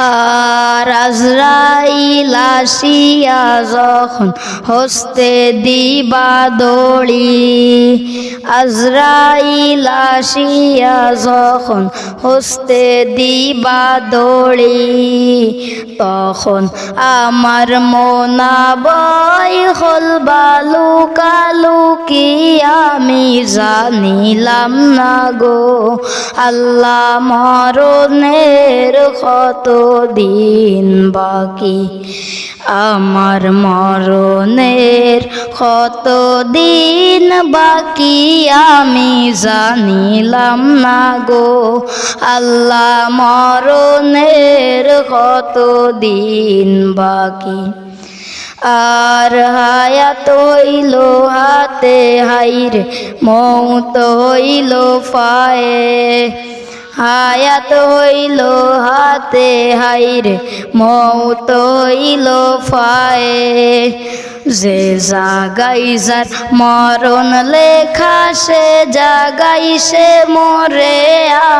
আর আজরাইল আসিয়া যখন হস্তে দিবা দড়ি, আজরাইল আসিয়া যখন হস্তে দিবা দড়ি, তখন আমার মনা বই হল বালু কালুকি আমি জানিলাম না গো। আল্লাহ মরণের কত দিন বাকি? আমার মরণের কত দিন বাকি? আমি জানিলাম না গো। আল্লাহ মরণের কত দিন বাকি? আর হায়াত হইল হাতে হাইরে, মৌত হইল পায়ে হায়াত হইল হাতে হাইরে, মৌত হইল ফায়ে। যে জাগাই যার মরণ লেখা, সে জাগাই সে মরে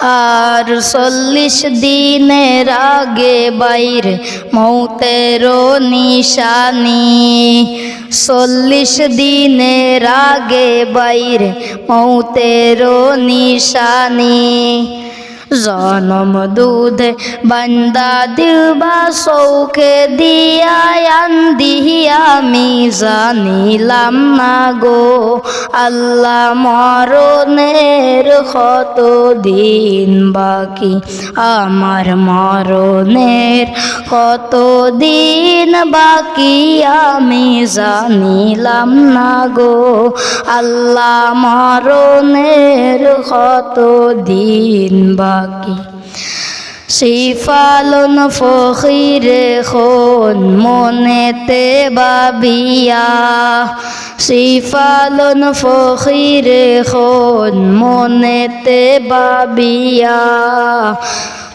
আর চল্লিশ দিনের আগে বাইর মৌতেরও নিশানি। চল্লিশ দিনের আগে বাইর মৌতেরও নিশানি। জনম দুধে বান্দা দিবা চৌকে দিয়া আন্দি আমি জানিলাম না গো। আল্লাহ মরণের কত দিন বাকি? আমার মরণের কত দিন বাকি? আমি জানিলাম না গো। আল্লাহ মরণের কত দিন বাকি? শিফালন ফখিরে খন মনেতে বাবিয়া। শিফালন ফখিরে খন মনেতে বাবিয়া।